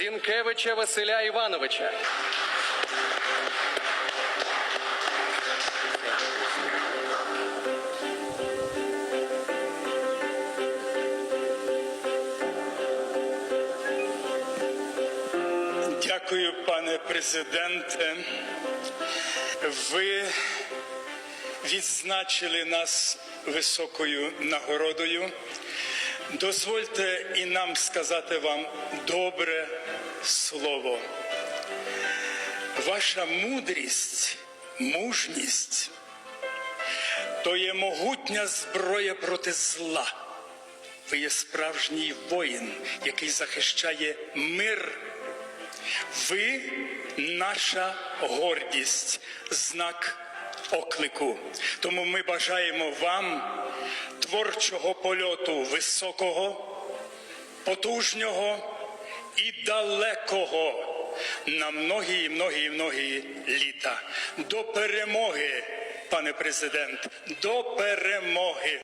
Зінкевича Василя Івановича. Дякую, пане президенте. Ви відзначили нас високою нагородою. Дозвольте і нам сказати вам добре слово. Ваша мудрість, мужність то є могутня зброя проти зла. Ви є справжній воїн, який захищає мир. Ви наша гордість, знак оклику. Тому ми бажаємо вам творчого польоту високого, потужнього і далекого на многі, многі, многі літа. До перемоги, пане президент, до перемоги.